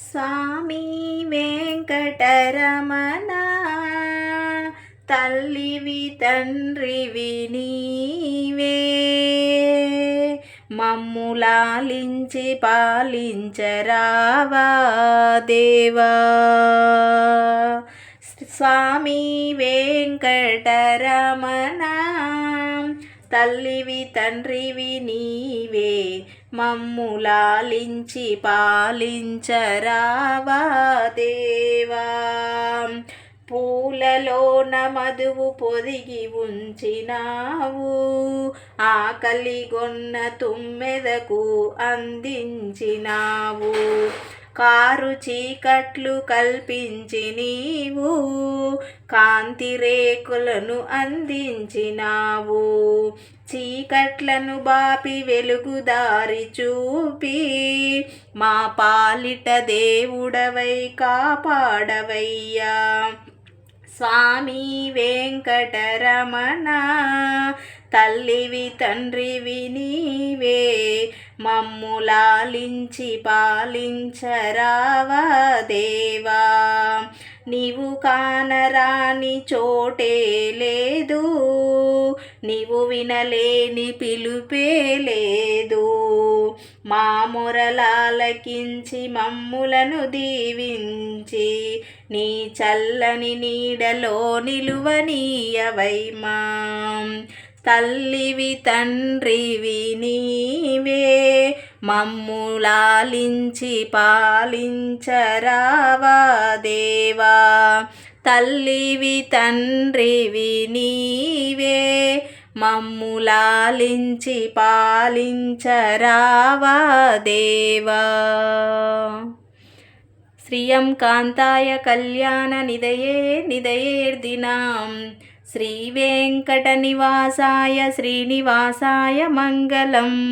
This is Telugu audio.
స్వామి వెంకటరమణ తల్లివి తండ్రివి నీవే మమ్ములాలించి పాలించరావా దేవా స్వామి వెంకటరమణ తల్లివి తండ్రివి నీవే. మమ్ములాలించి పాలించరావా దేవా. పూలలోన మధువు పొదిగి ఉంచినావు. ఆకలిగొన్న తుమ్మెదకు అందించినావు. కారు చీకట్లు కల్పించి నీవు కాంతి రేకులను అందించినావు. చీకట్లను బాపి వెలుగుదారి చూపి మా పాలిట దేవుడవై కాపాడవయ్యా. స్వామి వెంకటరమణ తల్లివి తండ్రివి నీవే. మమ్ములాలించి పాలించరావా దేవా? నీవు కానరాని చోటే లేదు. నీవు వినలేని పిలుపే లేదు. మా మొరలాలకించి మమ్ములను దీవించి నీ చల్లని నీడలో నిలువనీయవైమా. తల్లివి తండ్రివి నీవే. మమ్ములాలించి పాలించరావా దేవా? తల్లివి తండ్రివి నీవే. మమ్ములాలించి పాలించరావా దేవా? శ్రియం కాంతాయ కళ్యాణ నిదయే నిదయేర్దినాం శ్రీవేంకటనివాసాయ శ్రీనివాసాయ మంగళం.